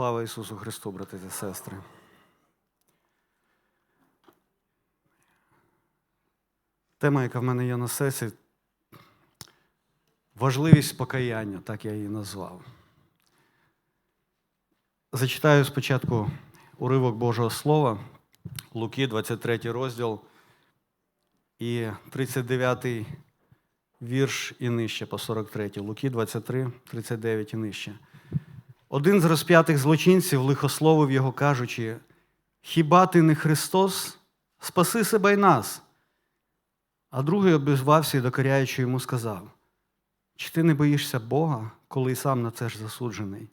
Слава Ісусу Христу, брати та сестри. Тема, яка в мене є на сесії, важливість покаяння, так я її назвав. Зачитаю спочатку уривок Божого Слова, Луки, 23 розділ і 39 вірш і нижче по 43. Луки 23, 39 і нижче. Один з розп'ятих злочинців лихословив його, кажучи: Хіба ти не Христос? Спаси себе й нас. А другий обізвався і докоряючи йому сказав: Чи ти не боїшся Бога, коли й сам на це ж засуджений?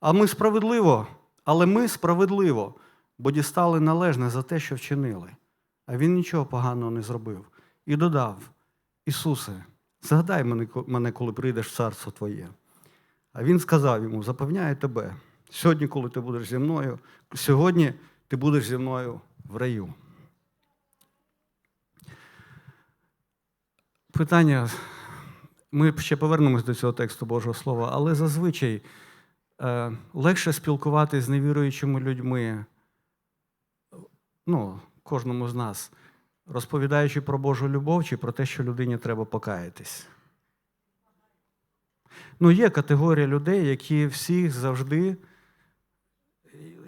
А ми справедливо, але ми справедливо, бо дістали належне за те, що вчинили. А він нічого поганого не зробив. І додав: Ісусе, згадай мене, коли прийдеш в царство Твоє. А він сказав йому: запевняю тебе, сьогодні, коли ти будеш зі мною, сьогодні ти будеш зі мною в раю. Питання. Ми ще повернемось до цього тексту Божого Слова, але зазвичай е, легше спілкуватися з невіруючими людьми, ну, кожному з нас, розповідаючи про Божу любов чи про те, що людині треба покаятись. Ну, є категорія людей, які всіх завжди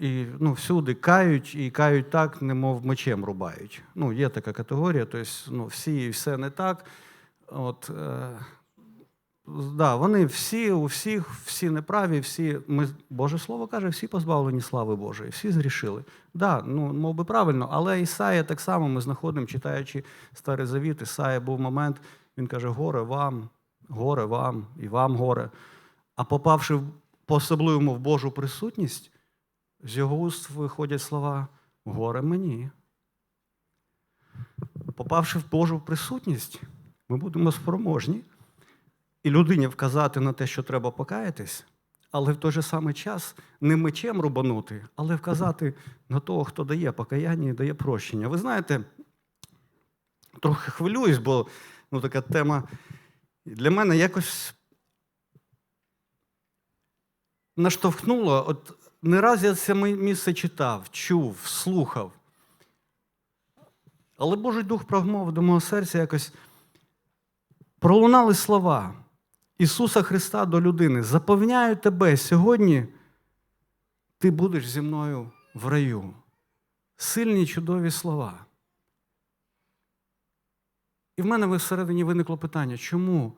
і ну, всюди кають і кають так, немов мечем рубають. Ну, є така категорія, тобто ну, всі і все не так. От, е, да, вони всі, у всіх, всі неправі, всі, ми, Боже Слово каже, всі позбавлені слави Божої, всі згрішили. Да, ну, мов би правильно, але Ісая так само ми знаходимо, читаючи Старий Завіт, Ісая був момент, він каже, горе вам, горе вам і вам горе. А попавши по особливому в Божу присутність, з його уст виходять слова горе мені. Попавши в Божу присутність, ми будемо спроможні і людині вказати на те, що треба покаятись, але в той же самий час не мечем рубанути, але вказати на того, хто дає покаяння і дає прощення. Ви знаєте, трохи хвилююсь, бо ну, така тема для мене якось наштовхнула. От не раз я це місце читав, чув, слухав. Але Божий Дух промовив до мого серця якось пролунали слова Ісуса Христа до людини. Запевняю тебе, сьогодні ти будеш зі мною в раю. Сильні чудові слова. І в мене всередині виникло питання, чому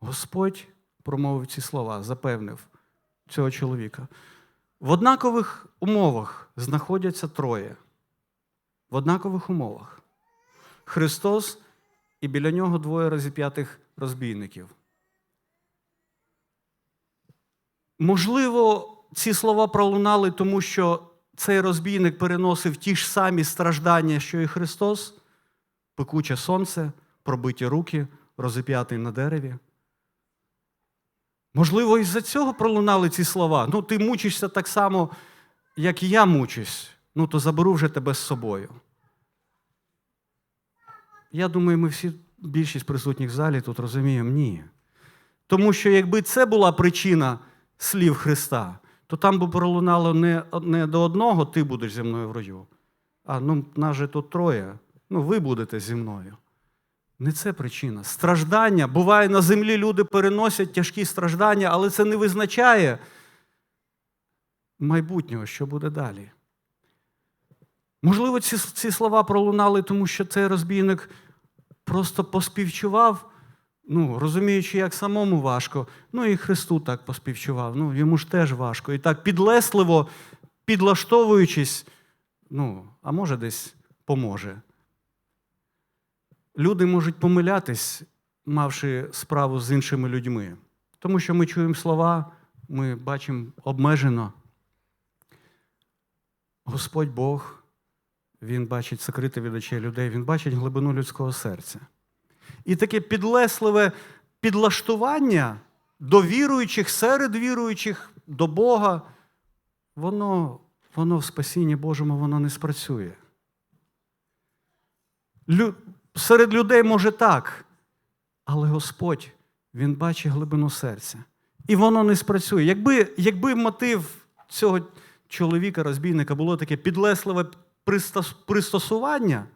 Господь промовив ці слова, запевнив цього чоловіка. В однакових умовах знаходяться троє. В однакових умовах. Христос і біля нього двоє розіп'ятих розбійників. Можливо, ці слова пролунали, тому що цей розбійник переносив ті ж самі страждання, що і Христос, пекуче сонце, пробиті руки, розіп'ятий на дереві. Можливо, із-за цього пролунали ці слова. Ну, ти мучишся так само, як і я мучусь, ну то заберу вже тебе з собою. Я думаю, ми всі, більшість присутніх в залі тут розуміємо, ні. Тому що якби це була причина слів Христа, то там би пролунало не, не до одного ти будеш зі мною в раю, а ну, нас же тут троє. Ну, ви будете зі мною. Не це причина. Страждання. Буває, на землі люди переносять тяжкі страждання, але це не визначає майбутнього, що буде далі. Можливо, ці, ці слова пролунали, тому що цей розбійник просто поспівчував, ну, розуміючи, як самому важко, ну і Христу так поспівчував, ну, йому ж теж важко. І так підлесливо, підлаштовуючись, ну, а може, десь поможе. Люди можуть помилятись, мавши справу з іншими людьми, тому що ми чуємо слова, ми бачимо обмежено. Господь Бог. Він бачить сокрите від очей людей, він бачить глибину людського серця. І таке підлесливе підлаштування до віруючих, серед віруючих, до Бога, воно, воно в спасінні Божому воно не спрацює. Серед людей може так, але Господь, Він бачить глибину серця. І воно не спрацює. Якби, якби мотив цього чоловіка, розбійника, було таке підлесливе пристосування.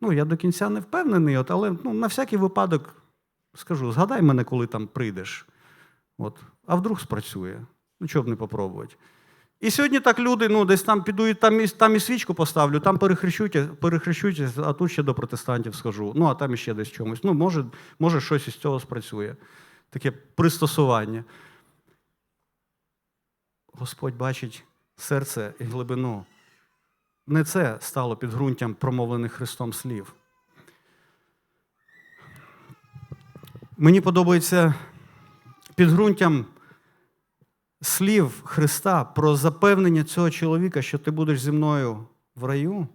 Ну, я до кінця не впевнений, от, але ну, на всякий випадок скажу: згадай мене, коли там прийдеш. От. А вдруг спрацює. Ну, чого б не попробувати. І сьогодні так люди, ну, десь там піду і там, і там і свічку поставлю, там перехрещуся, а тут ще до протестантів схожу. Ну, а там іще десь чомусь. Ну, може, може щось із цього спрацює. Таке пристосування. Господь бачить серце і глибину. Не це стало підґрунтям промовлених Христом слів. Мені подобається підґрунтям слів Христа про запевнення цього чоловіка, що ти будеш зі мною в раю.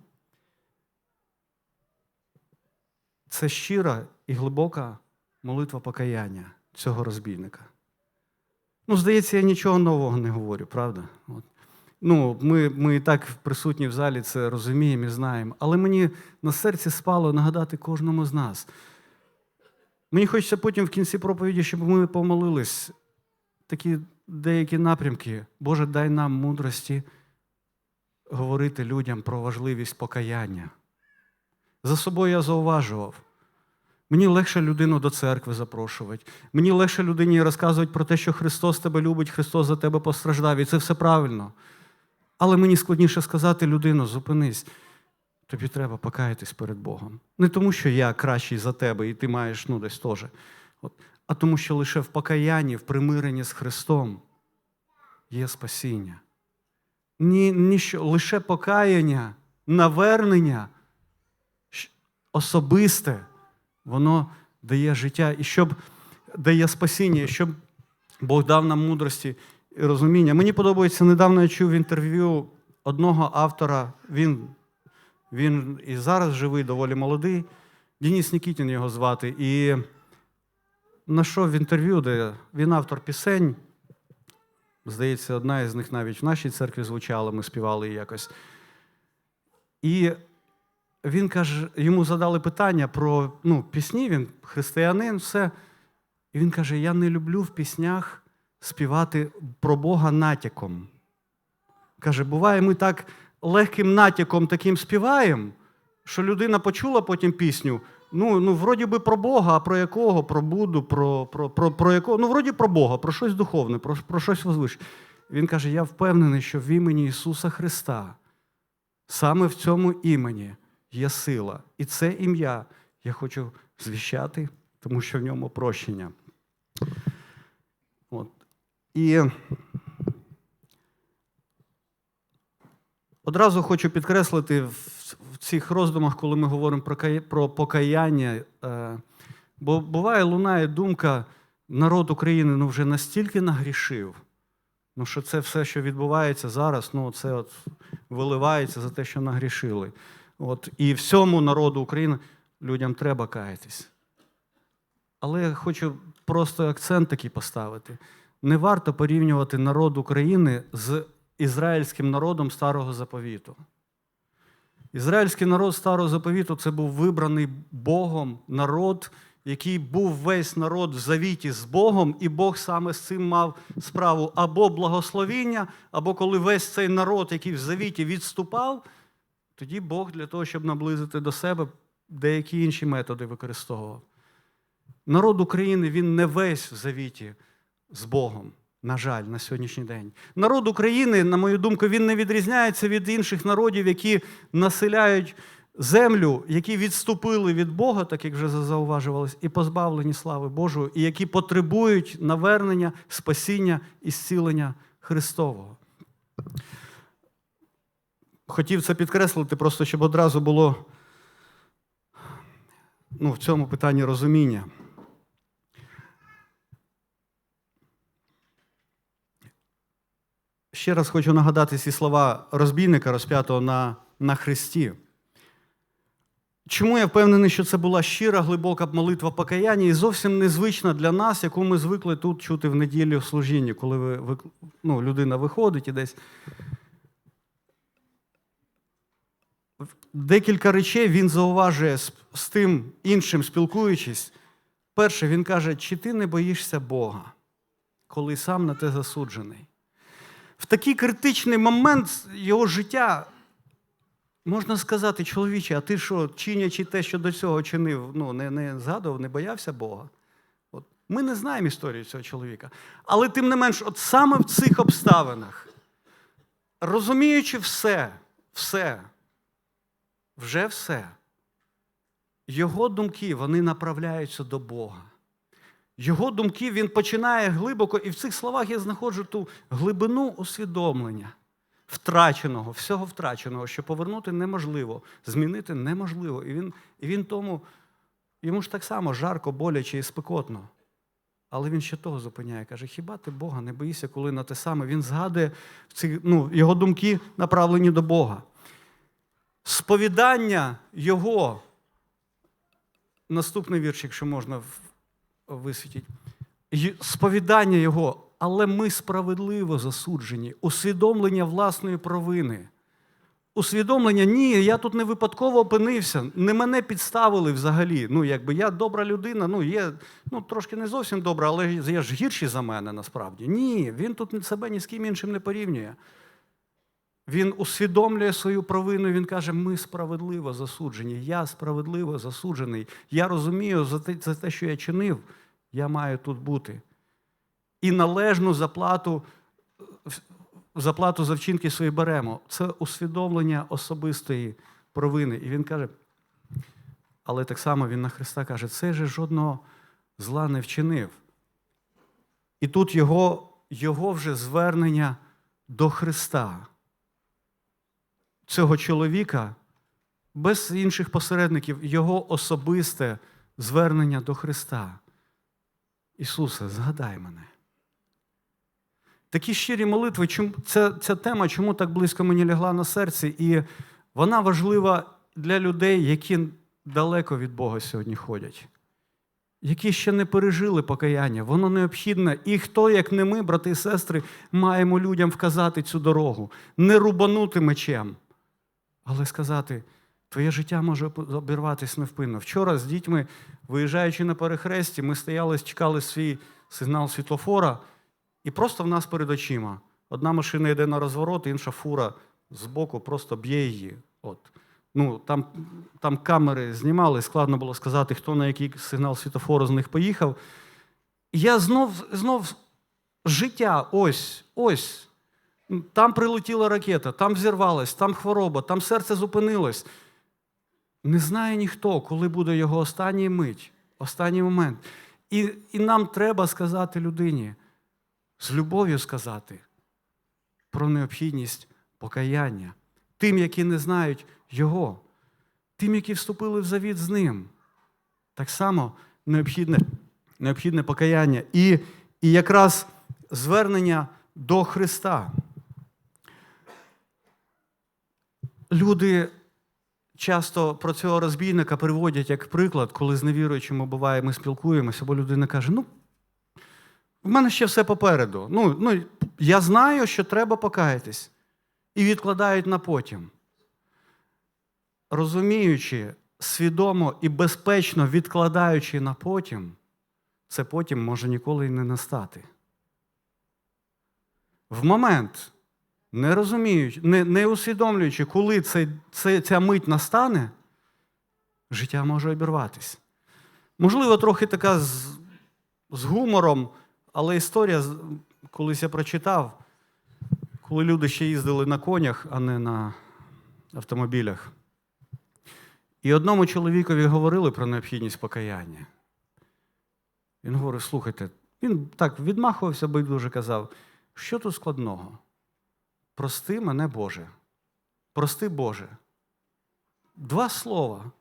Це щира і глибока молитва покаяння цього розбійника. Ну, здається, я нічого нового не говорю, правда? От. Ну, ми, ми і так присутні в залі це розуміємо і знаємо. Але мені на серці спало нагадати кожному з нас. Мені хочеться потім в кінці проповіді, щоб ми помолились такі деякі напрямки. Боже, дай нам мудрості говорити людям про важливість покаяння. За собою я зауважував. Мені легше людину до церкви запрошувати. Мені легше людині розказувати про те, що Христос тебе любить, Христос за тебе постраждав, і це все правильно. Але мені складніше сказати людину, зупинись, тобі треба покаятись перед Богом. Не тому, що я кращий за тебе, і ти маєш ну, десь теж. А тому, що лише в покаянні, в примиренні з Христом є спасіння. Ні, ні що, лише покаяння, навернення особисте, воно дає життя і щоб дає спасіння, і щоб Бог дав нам мудрості і розуміння. Мені подобається, недавно я чув інтерв'ю одного автора. Він, він і зараз живий, доволі молодий. Денис Нікітін його звати. І знайшов в інтерв'ю, де він автор пісень. Здається, одна із них навіть в нашій церкві звучала, ми співали її якось. І він каже, йому задали питання про ну, пісні, він християнин, все. І він каже: Я не люблю в піснях співати про Бога натяком. Каже, буває, ми так легким натяком таким співаємо, що людина почула потім пісню. Ну, ну, вроді би про Бога, а про якого? Про Будду, про, про, про, про якого? Ну, вроді про Бога, про щось духовне, про, про щось возвишне. Він каже: Я впевнений, що в імені Ісуса Христа, саме в цьому імені є сила. І це ім'я я хочу звіщати, тому що в ньому прощення. От. І одразу хочу підкреслити в цих роздумах, коли ми говоримо про покаяння, е, бо буває, лунає думка, народ України ну, вже настільки нагрішив, ну, що це все, що відбувається зараз, ну, це от виливається за те, що нагрішили. От, і всьому народу України людям треба каятись. Але я хочу просто акцент такий поставити. Не варто порівнювати народ України з ізраїльським народом Старого Заповіту. Ізраїльський народ Старого Заповіту це був вибраний Богом народ, який був весь народ в завіті з Богом, і Бог саме з цим мав справу або благословіння, або коли весь цей народ, який в завіті відступав, тоді Бог для того, щоб наблизити до себе, деякі інші методи використовував. Народ України він не весь в завіті з Богом. На жаль, на сьогоднішній день. Народ України, на мою думку, він не відрізняється від інших народів, які населяють землю, які відступили від Бога, так як вже зауважувалось, і позбавлені слави Божої, і які потребують навернення, спасіння і зцілення Христового. Хотів це підкреслити, просто щоб одразу було ну, в цьому питанні розуміння. Ще раз хочу нагадати ці слова розбійника, розп'ятого на, на Христі. Чому я впевнений, що це була щира, глибока молитва покаяння і зовсім незвична для нас, яку ми звикли тут чути в неділю в служінні, коли ви, ну, людина виходить і десь. Декілька речей він зауважує з, з тим іншим, спілкуючись. Перше, він каже, чи ти не боїшся Бога, коли сам на те засуджений? В такий критичний момент його життя можна сказати, чоловіче, а ти що, чинячи те, що до цього чинив, ну, не, не згадував, не боявся Бога? От. Ми не знаємо історію цього чоловіка. Але тим не менш, от саме в цих обставинах, розуміючи все, все, вже все, його думки вони направляються до Бога. Його думки він починає глибоко, і в цих словах я знаходжу ту глибину усвідомлення втраченого, всього втраченого, що повернути неможливо, змінити неможливо. І він, і він тому, йому ж так само жарко, боляче і спекотно. Але він ще того зупиняє, каже: хіба ти Бога не боїшся, коли на те саме? Він згадує ці, ну, його думки направлені до Бога. Сповідання Його, наступний вірш, якщо можна висвітіть. Сповідання Його, але ми справедливо засуджені, усвідомлення власної провини. Усвідомлення, ні, я тут не випадково опинився, не мене підставили взагалі. Ну, якби я добра людина, ну є ну, трошки не зовсім добра, але є ж гірші за мене насправді. Ні, він тут себе ні з ким іншим не порівнює. Він усвідомлює свою провину, він каже: ми справедливо засуджені, я справедливо засуджений. Я розумію за те, за те, що я чинив, я маю тут бути. І належну заплату, заплату за вчинки свої беремо. Це усвідомлення особистої провини. І він каже, але так само він на Христа каже, це же жодного зла не вчинив. І тут його, його вже звернення до Христа цього чоловіка без інших посередників, його особисте звернення до Христа. Ісусе, згадай мене. Такі щирі молитви, чому, ця, ця тема, чому так близько мені лягла на серці, і вона важлива для людей, які далеко від Бога сьогодні ходять, які ще не пережили покаяння. Воно необхідне. І хто, як не ми, брати і сестри, маємо людям вказати цю дорогу, не рубанути мечем, але сказати, твоє життя може обірватися невпинно. Вчора з дітьми, виїжджаючи на перехресті, ми стояли, чекали свій сигнал світлофора, і просто в нас перед очима. Одна машина йде на розворот, інша фура збоку просто б'є її. От. Ну, там, там камери знімали, складно було сказати, хто на який сигнал світофору з них поїхав. Я знов, знов життя, ось, ось. Там прилетіла ракета, там взірвалась, там хвороба, там серце зупинилось. Не знає ніхто, коли буде його останній мить, останній момент. І, і нам треба сказати людині, з любов'ю сказати про необхідність покаяння тим, які не знають Його, тим, які вступили в завіт з ним. Так само необхідне, необхідне покаяння. І, і якраз звернення до Христа. Люди часто про цього розбійника приводять як приклад, коли з невіруючими буває, ми спілкуємося, бо людина каже: ну, в мене ще все попереду. Ну, ну, я знаю, що треба покаятись. І відкладають на потім. Розуміючи, свідомо і безпечно відкладаючи на потім, це потім може ніколи й не настати. В момент, не розуміючи, не, не усвідомлюючи, коли це, це, ця мить настане, життя може обірватися. Можливо, трохи така з, з гумором, але історія, колись я прочитав, коли люди ще їздили на конях, а не на автомобілях. І одному чоловікові говорили про необхідність покаяння. Він говорив: слухайте, він так відмахувався, байдуже казав, що тут складного? Прости мене, Боже. Прости Боже. Два слова.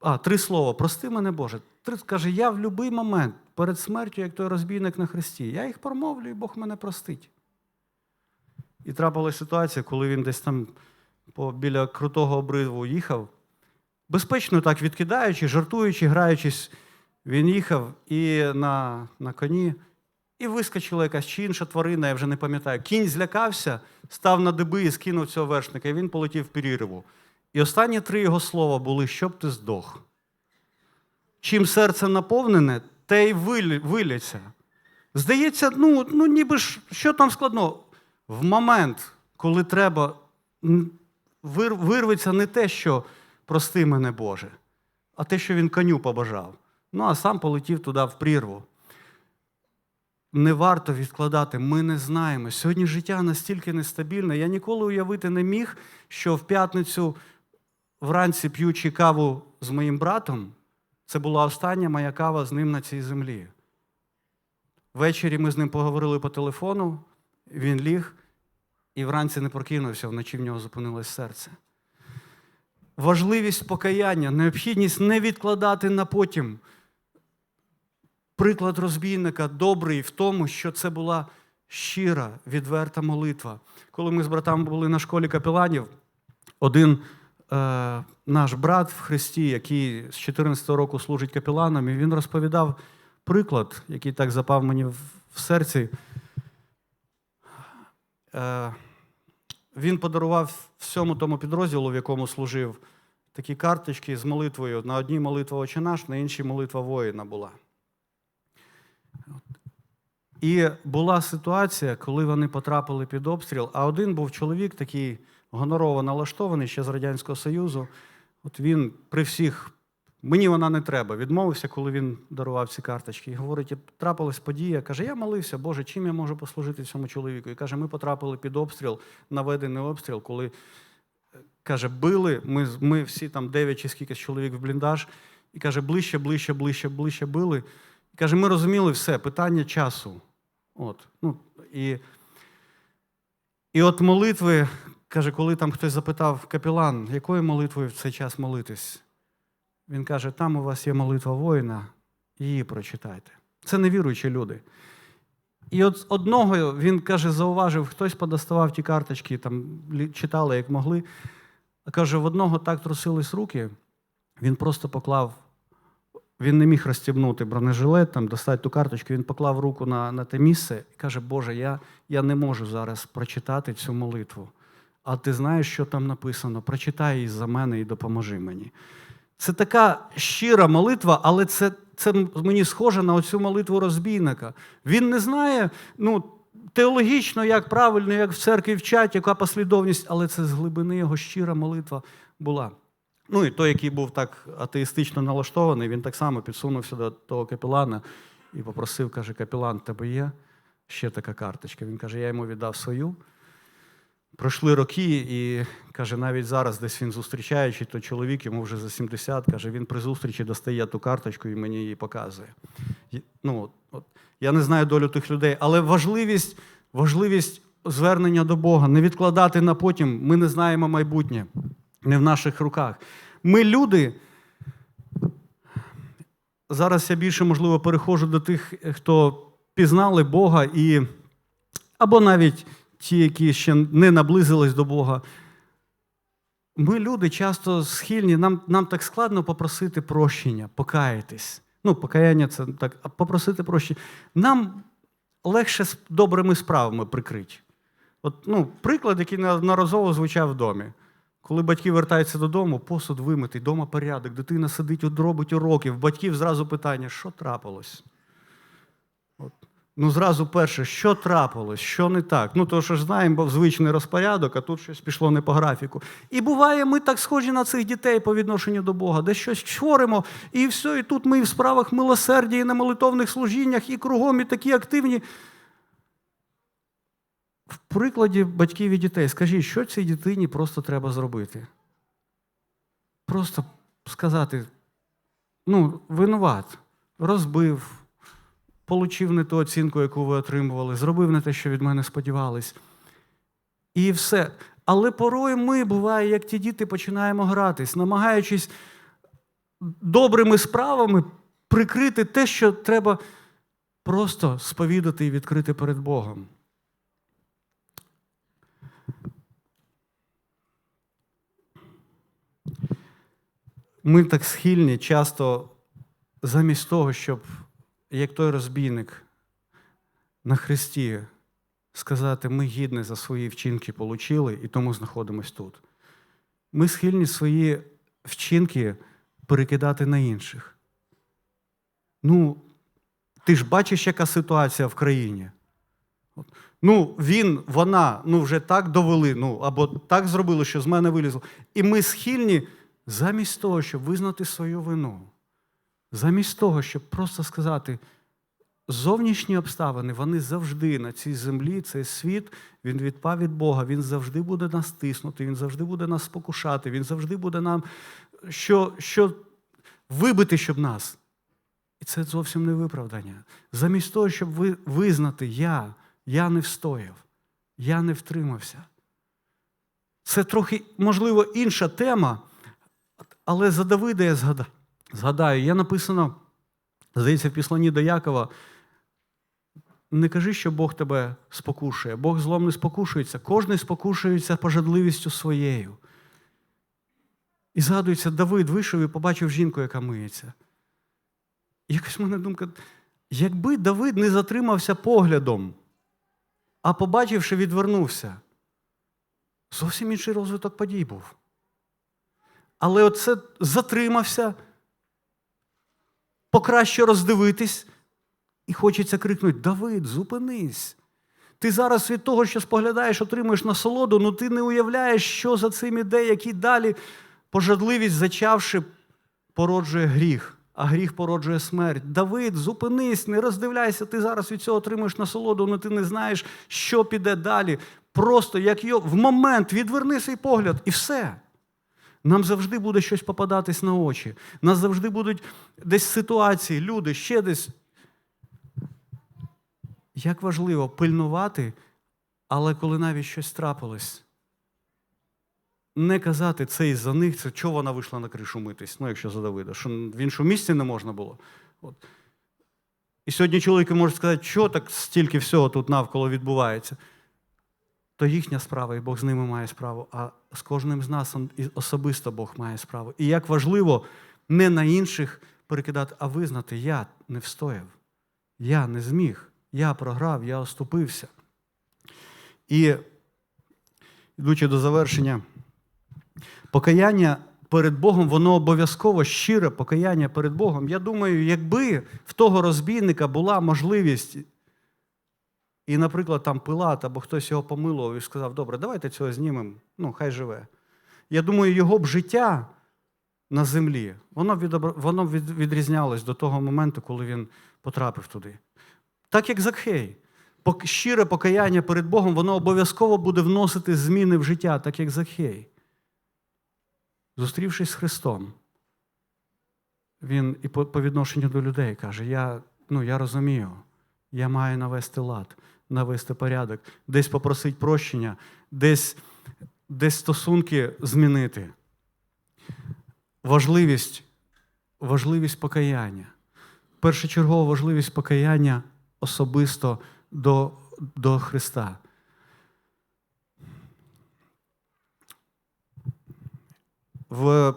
А, три слова. Прости мене, Боже. Три, каже, я в будь-який момент перед смертю, як той розбійник на хресті, я їх промовлю, і Бог мене простить. І трапилася ситуація, коли він десь там біля крутого обриву їхав, безпечно так відкидаючи, жартуючи, граючись, він їхав і на, на коні, і вискочила якась чи інша тварина, я вже не пам'ятаю. Кінь злякався, став на диби і скинув цього вершника, і він полетів в перірву. І останні три його слова були, щоб ти здох. Чим серце наповнене, те й виляться. Здається, ну, ну ніби ж, що там складного? В момент, коли треба, вирветься не те, що прости мене, Боже, а те, що він коню побажав. Ну, а сам полетів туди в прірву. Не варто відкладати, ми не знаємо. Сьогодні життя настільки нестабільне. Я ніколи уявити не міг, що в п'ятницю вранці п'ючи каву з моїм братом, це була остання моя кава з ним на цій землі. Ввечері ми з ним поговорили по телефону, він ліг і вранці не прокинувся, вночі в нього зупинилось серце. Важливість покаяння, необхідність не відкладати на потім. Приклад розбійника добрий в тому, що це була щира, відверта молитва. Коли ми з братами були на школі капеланів, один е, наш брат в Христі, який з 14 року служить капеланом, і він розповідав приклад, який так запав мені в, в серці. Е, він подарував всьому тому підрозділу, в якому служив, такі карточки з молитвою. На одній молитва «Отче наш», на іншій молитва воїна була. І була ситуація, коли вони потрапили під обстріл, а один був чоловік такий гонорово налаштований ще з Радянського Союзу. От він при всіх, мені вона не треба, відмовився, коли він дарував ці карточки. І говорить, «І трапилась подія. Каже, я молився, Боже, чим я можу послужити цьому чоловіку? І каже, ми потрапили під обстріл, наведений обстріл, коли каже, били, ми, ми всі там дев'ять чи скільки чоловік в бліндаж, і каже, ближче, ближче, ближче, ближче били. І каже, ми розуміли все, питання часу. От, ну, і, і от молитви, каже, коли там хтось запитав капелан, якою молитвою в цей час молитись? Він каже, там у вас є молитва воїна, її прочитайте. Це невіруючі люди. І от одного він каже, зауважив, хтось подоставав ті карточки, там читали, як могли. Каже, в одного так трусились руки, він просто поклав, він не міг розстібнути бронежилет, там, достати ту карточку, він поклав руку на, на те місце і каже, Боже, я, я не можу зараз прочитати цю молитву. А ти знаєш, що там написано? Прочитай її за мене і допоможи мені. Це така щира молитва, але це, це мені схоже на оцю молитву розбійника. Він не знає ну, теологічно, як правильно, як в церкві вчать, яка послідовність, але це з глибини його щира молитва була. Ну і той, який був так атеїстично налаштований, він так само підсунувся до того капелана і попросив, каже, капелан, тебе є ще така карточка. Він каже, я йому віддав свою. Пройшли роки, і каже, навіть зараз десь він зустрічаючи, то чоловік йому вже за 70, каже, він при зустрічі достає ту карточку і мені її показує. Ну, от, я не знаю долю тих людей, але важливість, важливість звернення до Бога, не відкладати на потім, ми не знаємо майбутнє, не в наших руках. Ми люди. Зараз я більше, можливо, переходжу до тих, хто пізнали Бога і або навіть ті, які ще не наблизились до Бога. Ми, люди, часто схильні, нам, нам так складно попросити прощення, покаятись. Ну, покаяння це так, а попросити прощення. Нам легше з добрими справами прикрити. От, ну, приклад, який неодноразово звучав в домі. Коли батьки вертаються додому, посуд вимитий, дома порядок, дитина сидить, робить уроки, в батьків зразу питання, що трапилось? От. Ну, зразу перше, що трапилось, що не так. Ну, то що ж знаємо, бо звичний розпорядок, а тут щось пішло не по графіку. І буває, ми так схожі на цих дітей по відношенню до Бога, де щось чоримо, і все, і тут ми і в справах милосердя, і на молитовних служіннях, і кругом, і такі активні. В прикладі батьків і дітей, скажіть, що цій дитині просто треба зробити? Просто сказати: ну, винуват, розбив, получив не ту оцінку, яку ви отримували, зробив не те, що від мене сподівались. І все. Але порою ми, буває, як ті діти, починаємо гратись, намагаючись добрими справами прикрити те, що треба просто сповідати і відкрити перед Богом. Ми так схильні часто замість того, щоб, як той розбійник на Христі, сказати, ми гідні за свої вчинки получили і тому знаходимось тут. Ми схильні свої вчинки перекидати на інших. Ну, ти ж бачиш, яка ситуація в країні. Ну, він, вона, ну вже так довели, ну або так зробили, що з мене вилізло. І ми схильні, замість того, щоб визнати свою вину, замість того, щоб просто сказати, зовнішні обставини, вони завжди на цій землі, цей світ, він відпав від Бога, він завжди буде нас тиснути, він завжди буде нас спокушати, він завжди буде нам що, що вибити, щоб нас. І це зовсім не виправдання. Замість того, щоб ви, визнати я, я не встояв, я не втримався. Це трохи, можливо, інша тема, але за Давида я згадаю. Є написано, здається, в післанні до Якова. Не кажи, що Бог тебе спокушує. Бог злом не спокушується. Кожний спокушується пожадливістю своєю. І згадується, Давид вийшов і побачив жінку, яка миється. В мене думка, якби Давид не затримався поглядом, а побачивши, відвернувся, зовсім інший розвиток подій був. Але оце затримався, покраще роздивитись, і хочеться крикнути: Давид, зупинись. Ти зараз від того, що споглядаєш, отримуєш насолоду, ну ти не уявляєш, що за цим іде, які далі пожадливість, зачавши, породжує гріх, а гріх породжує смерть. Давид, зупинись, не роздивляйся, ти зараз від цього отримуєш насолоду, але ти не знаєш, що піде далі. Просто як його в момент відверни свій погляд, і все. Нам завжди буде щось попадатись на очі. Нас завжди будуть десь ситуації, люди, ще десь. Як важливо пильнувати, але коли навіть щось трапилось, не казати це із-за них, це чого вона вийшла на кришу митись, ну якщо за Давида, що в іншому місці не можна було. От. І сьогодні чоловіки можуть сказати, що так стільки всього тут навколо відбувається. То їхня справа, і Бог з ними має справу, а з кожним з нас особисто Бог має справу. І як важливо не на інших перекидати, а визнати, я не встояв, я не зміг, я програв, я оступився. І, йдучи до завершення, покаяння перед Богом, воно обов'язково щире покаяння перед Богом. Я думаю, якби в того розбійника була можливість, і, наприклад, там Пилат або хтось його помилував і сказав, добре, давайте цього знімемо, ну, хай живе. Я думаю, його б життя на землі, воно, воно відрізнялось до того моменту, коли він потрапив туди. Так як Закхей. Щире покаяння перед Богом, воно обов'язково буде вносити зміни в життя, так як Захей. Зустрівшись з Христом, він і по відношенню до людей каже: Я ну, я розумію, я маю навести лад, навести порядок, десь попросити прощення, десь, десь стосунки змінити. Важливість, важливість покаяння. Першочергова важливість покаяння особисто до, до Христа. В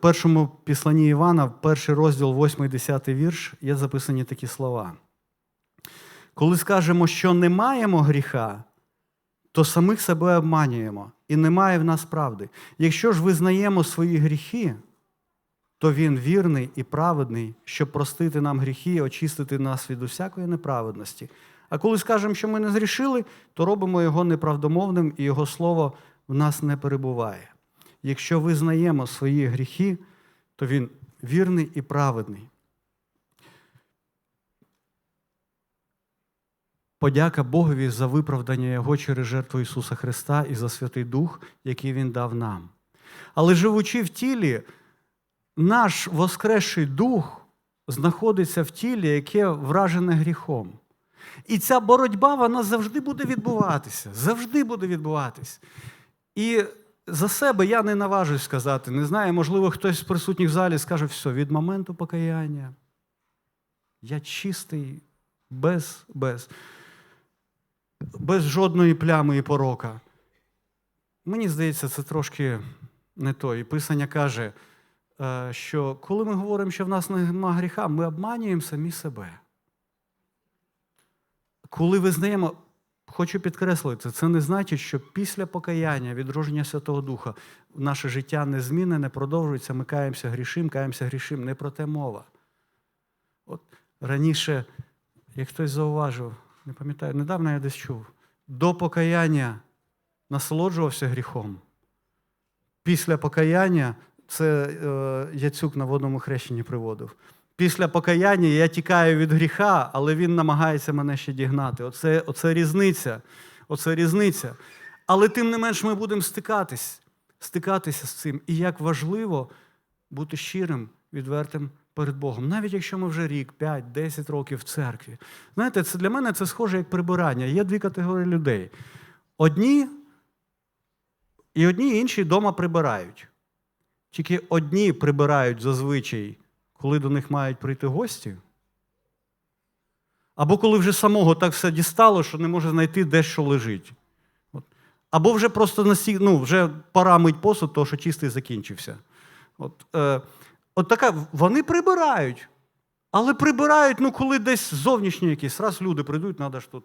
першому післанні Івана, в перший розділ, 8 10 вірш, є записані такі слова. Коли скажемо, що не маємо гріха, то самих себе обманюємо і немає в нас правди. Якщо ж визнаємо свої гріхи, то Він вірний і праведний, щоб простити нам гріхи очистити нас від усякої неправедності. А коли скажемо, що ми не зрішили, то робимо його неправдомовним, і Його слово в нас не перебуває. Якщо визнаємо свої гріхи, то Він вірний і праведний. Подяка Богові за виправдання Його через жертву Ісуса Христа і за Святий Дух, який Він дав нам. Але живучи в тілі, наш воскресший дух знаходиться в тілі, яке вражене гріхом. І ця боротьба вона завжди буде відбуватися. Завжди буде відбуватись. І за себе я не наважусь сказати. Не знаю, можливо, хтось з присутніх в залі скаже, все, від моменту покаяння. Я чистий, без, без, без жодної плями і порока. Мені здається, це трошки не то. І Писання каже, е, що коли ми говоримо, що в нас нема гріха, ми обманюємо самі себе. Коли визнаємо, хочу підкреслити, це не значить, що після покаяння, відродження Святого Духа, наше життя не змінене, продовжується, ми каємося грішим, каємося грішим. Не про те мова. От Раніше, як хтось зауважив, не пам'ятаю, недавно я десь чув, до покаяння насолоджувався гріхом. Після покаяння це е, Яцюк на водному хрещенні приводив. Після покаяння я тікаю від гріха, але він намагається мене ще дігнати. Оце, оце різниця. Оце різниця. Але тим не менш ми будемо стикатись, стикатися з цим. І як важливо бути щирим, відвертим перед Богом, навіть якщо ми вже рік, 5, 10 років в церкві. Знаєте, це для мене це схоже як прибирання. Є дві категорії людей. Одні і одні і інші вдома прибирають. Тільки одні прибирають зазвичай, коли до них мають прийти гості. Або коли вже самого так все дістало, що не може знайти де що лежить. От. Або вже просто насі... ну, вже пора мить посуд, тому що чистий закінчився. От, е, от така, вони прибирають. Але прибирають, ну, коли десь зовнішні якісь, раз люди прийдуть, треба ж тут.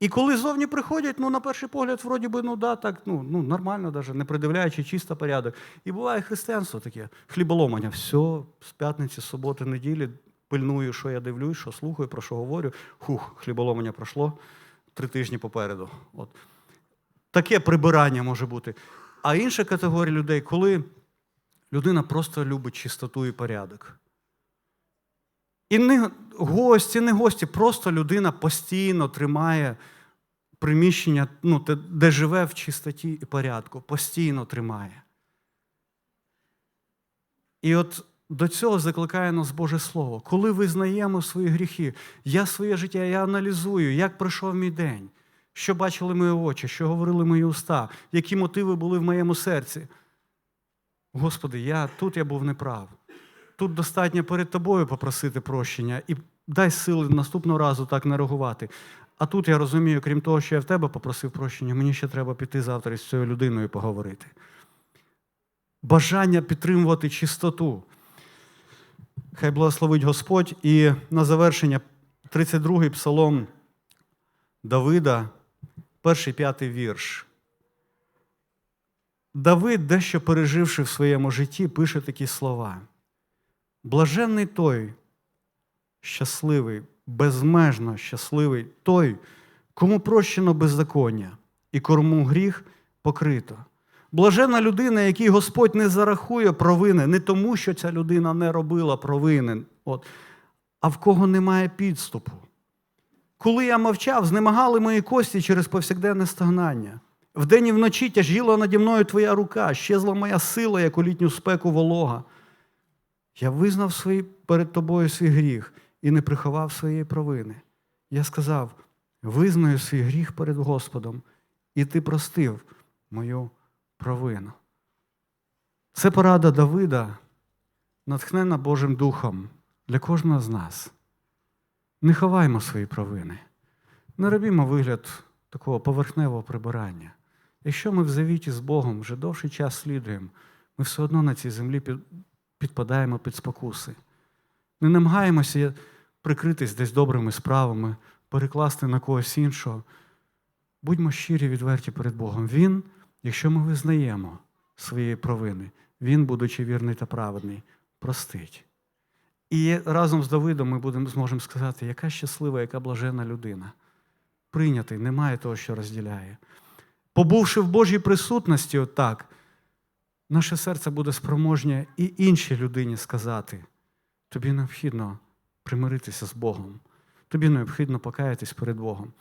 І коли зовні приходять, ну, на перший погляд, вроді би, ну да, так, ну, ну нормально, даже, не придивляючи чисто порядок. І буває християнство таке, хліболомання. Все, з п'ятниці, з суботи, неділі, пильную, що я дивлюсь, що слухаю, про що говорю. Хух, хліболомання пройшло три тижні попереду. От. Таке прибирання може бути. А інша категорія людей, коли людина просто любить чистоту і порядок. І не гості, не гості, просто людина постійно тримає приміщення, ну, де живе в чистоті і порядку, постійно тримає. І от до цього закликає нас Боже Слово. Коли визнаємо свої гріхи, я своє життя я аналізую, як пройшов мій день, що бачили мої очі, що говорили мої уста, які мотиви були в моєму серці. Господи, я тут я був неправ. Тут достатньо перед тобою попросити прощення і дай сили наступного разу так не реагувати. А тут я розумію, крім того, що я в тебе попросив прощення, мені ще треба піти завтра з цією людиною поговорити. Бажання підтримувати чистоту. Хай благословить Господь. І на завершення 32-й псалом Давида, перший п'ятий вірш. Давид, дещо переживши в своєму житті, пише такі слова. Блаженний той, щасливий, безмежно щасливий той, кому прощено беззаконня і кому гріх покрито. Блажена людина, якій Господь не зарахує провини, не тому, що ця людина не робила провини, от, а в кого немає підступу. Коли я мовчав, знемагали мої кості через повсякденне стагнання. Вдень і вночі тяжіла наді мною твоя рука, щезла моя сила, як у літню спеку волога. Я визнав свій, перед тобою свій гріх і не приховав своєї провини. Я сказав: визнаю свій гріх перед Господом, і ти простив мою провину. Це порада Давида, натхнена Божим Духом для кожного з нас. Не ховаймо свої провини, не робімо вигляд такого поверхневого прибирання. Якщо ми в завіті з Богом вже довший час слідуємо, ми все одно на цій землі підпадаємо під спокуси. Не намагаємося прикритись десь добрими справами, перекласти на когось іншого. Будьмо щирі, відверті перед Богом. Він, якщо ми визнаємо свої провини, Він, будучи вірний та праведний, простить. І разом з Давидом ми будемо, зможемо сказати, яка щаслива, яка блажена людина. Прийнятий, немає того, що розділяє. Побувши в Божій присутності, отак, наше серце буде спроможне і іншій людині сказати: тобі необхідно примиритися з Богом, тобі необхідно покаятись перед Богом.